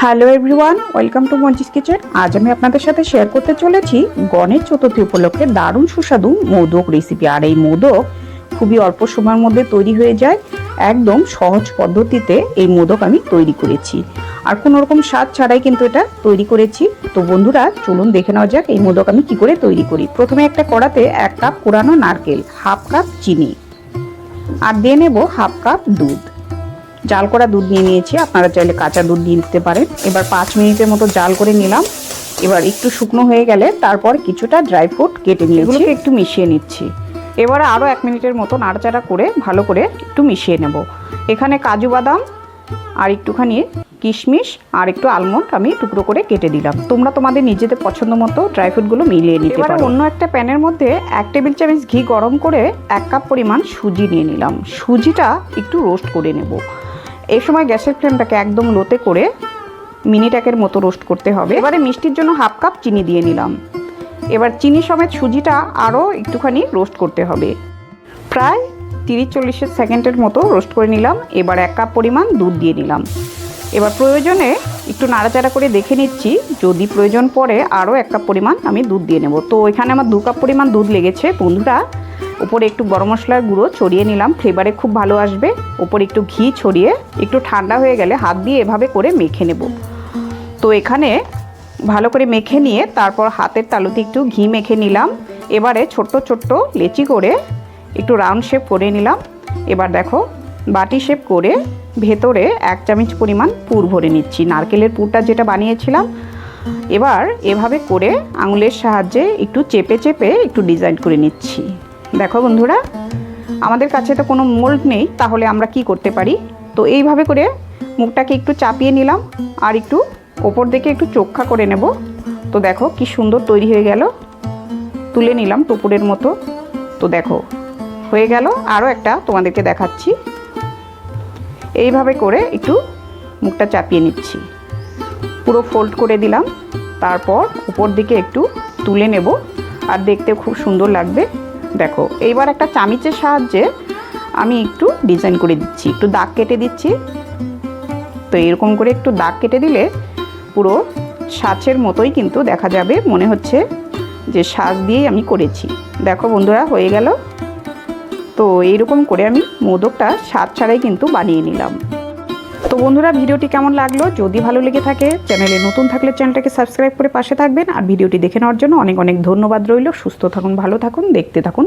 Hello everyone welcome to Manji's kitchen আজ আমি আপনাদের সাথে শেয়ার করতে চলেছি গণেশ চতুর্থী উপলক্ষে দারুণ সুস্বাদু মোদক রেসিপি আর এই মোদক খুবই অল্প সময়ের মধ্যে তৈরি হয়ে যায়। একদম সহজ পদ্ধতিতে এই মোদক আমি তৈরি করেছি। আর কোনো রকম স্বাদ ছাড়াই কিন্তু এটা তৈরি করেছি। তো বন্ধুরা, চলুন দেখে নেওয়া যাক এই মোদক আমি কি করে তৈরি করি। প্রথমে একটা কড়াতে এক কাপ কোরানো নারকেল, হাফ কাপ চিনি। আর দিয়ে নেব হাফ কাপ দুধ। জাল করা দুধ নিয়ে নিয়েছি। আপনারা চাইলে কাঁচা দুধ দিয়ে দিতে পারেন। এবার পাঁচ মিনিটের মতো জাল করে নিলাম। এবার একটু শুকনো হয়ে গেলে তারপর কিছুটা ড্রাই ফ্রুট কেটে নিয়ে এগুলোকে একটু মিশিয়ে নিচ্ছি। এবারে আরও এক মিনিটের মতো নাড়াচাড়া করে ভালো করে একটু মিশিয়ে নেব। এখানে কাজু বাদাম আর একটুখানি কিশমিশ আর একটু আলমন্ড আমি টুকরো করে কেটে দিলাম। তোমরা তোমাদের নিজেদের পছন্দ মতো ড্রাই ফ্রুটগুলো মিলিয়ে নিতে পারো। অন্য একটা প্যানের মধ্যে এক টেবিল চামচ ঘি গরম করে এক কাপ পরিমাণ সুজি নিয়ে নিলাম। সুজিটা একটু রোস্ট করে নেব। এই সময় গ্যাসের ফ্লেমটাকে একদম লোতে করে মিনিট একের মতো রোস্ট করতে হবে। এবারে মিষ্টির জন্য হাফ কাপ চিনি দিয়ে নিলাম। এবার চিনি সমেত সুজিটা আরও একটুখানি রোস্ট করতে হবে। প্রায় তিরিশ চল্লিশের সেকেন্ডের মতো রোস্ট করে নিলাম। এবার এক কাপ পরিমাণ দুধ দিয়ে নিলাম। এবার প্রয়োজনে একটু নাড়াচাড়া করে দেখে নিচ্ছি। যদি প্রয়োজন পড়ে আরও এক কাপ পরিমাণ আমি দুধ দিয়ে নেব। তো এখানে আমার দু কাপ পরিমাণ দুধ লেগেছে। বন্ধুরা উপরে একটু গরম মশলার গুঁড়ো ছড়িয়ে নিলাম। ফ্লেভারে খুব ভালো আসবে। উপরে একটু ঘি ছড়িয়ে একটু ঠান্ডা হয়ে গেলে হাত দিয়ে এভাবে করে মেখে নেব। তো এখানে ভালো করে মেখে নিয়ে তারপর হাতের তালুতে একটু ঘি মেখে নিলাম। এবারে ছোট্ট ছোট্ট লেচি করে একটু রাউন্ড শেপ করে নিলাম। এবার দেখো, বাটি শেপ করে ভেতরে এক চামচ পরিমাণ পুর ভরে নিচ্ছি, নারকেলের পুরটা যেটা বানিয়েছিলাম। এবার এভাবে করে আঙুলের সাহায্যে একটু চেপে চেপে একটু ডিজাইন করে নিচ্ছি। দেখো বন্ধুরা, আমাদের কাছে তো কোনো মোল্ড নেই, তাহলে আমরা কি করতে পারি? তো এইভাবে করে মুখটাকে একটু চাপিয়ে নিলাম, আর একটু ওপর দিকে একটু চোখা করে নেব। তো দেখো কি সুন্দর তৈরি হয়ে গেল। তুলে নিলাম টুপুরের মতো। তো দেখো, হয়ে গেল আরও একটা তোমাদেরকে দেখাচ্ছি। এইভাবে করে একটু মুখটা চাপিয়ে নিচ্ছি। পুরো ফোল্ড করে দিলাম। তারপর উপর দিকে একটু তুলে নেব, আর দেখতে খুব সুন্দর লাগবে। দেখো, এইবার একটা চামিচের সাহায্যে আমি একটু ডিজাইন করে দিচ্ছি, একটু দাগ কেটে দিচ্ছি। তো এরকম করে একটু দাগ কেটে দিলে পুরো সাঁচের মতোই কিন্তু দেখা যাবে, মনে হচ্ছে যে সাজ দিয়েই আমি করেছি। দেখো বন্ধুরা, হয়ে গেল। তো এইরকম করে আমি মোদকটা স্বাদ ছাড়াই কিন্তু বানিয়ে নিলাম। তো বন্ধুরা, ভিডিওটি কেমন লাগল? যদি ভালো লেগে থাকে, চ্যানেলে নতুন থাকলে চ্যানেলটাকে সাবস্ক্রাইব করে পাশে থাকবেন। আর ভিডিওটি দেখে নেওয়ার জন্য অনেক অনেক ধন্যবাদ রইল। সুস্থ থাকুন, ভালো থাকুন, দেখতে থাকুন